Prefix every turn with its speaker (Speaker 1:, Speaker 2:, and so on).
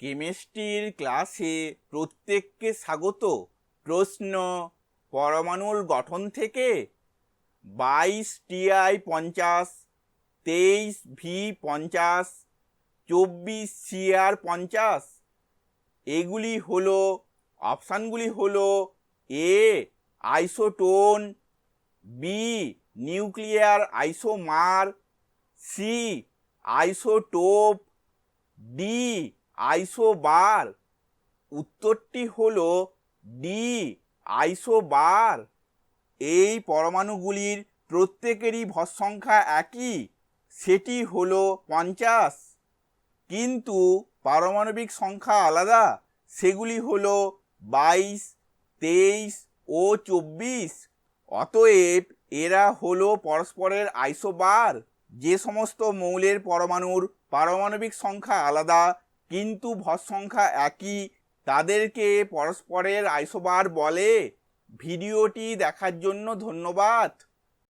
Speaker 1: কেমিস্ট্রির ক্লাসে প্রত্যেককে স্বাগত। প্রশ্ন, পরমাণুর গঠন থেকে বাইশ টিআই পঞ্চাশ, তেইশ ভি পঞ্চাশ, চব্বিশ সিআর পঞ্চাশ। এগুলি হলো, অপশানগুলি হলো A, isotone, B, nuclear isomer, C, isotope, D isobar. উত্তরটি হলো ডি, আইসোবার। এই পরমাণুগুলির প্রত্যেকেরই ভর সংখ্যা একই, সেটি হলো পঞ্চাশ। কিন্তু পারমাণবিক সংখ্যা আলাদা, সেগুলি হলো বাইশ, তেইশ ও চব্বিশ। অতএব এরা হলো পরস্পরের আইসোবার। যে সমস্ত মৌলের পরমাণুর পারমাণবিক সংখ্যা আলাদা কিন্তু ভর সংখ্যা একই। তাদেরকে পরস্পরের আইসোবার বলে। ভিডিওটি দেখার জন্য ধন্যবাদ।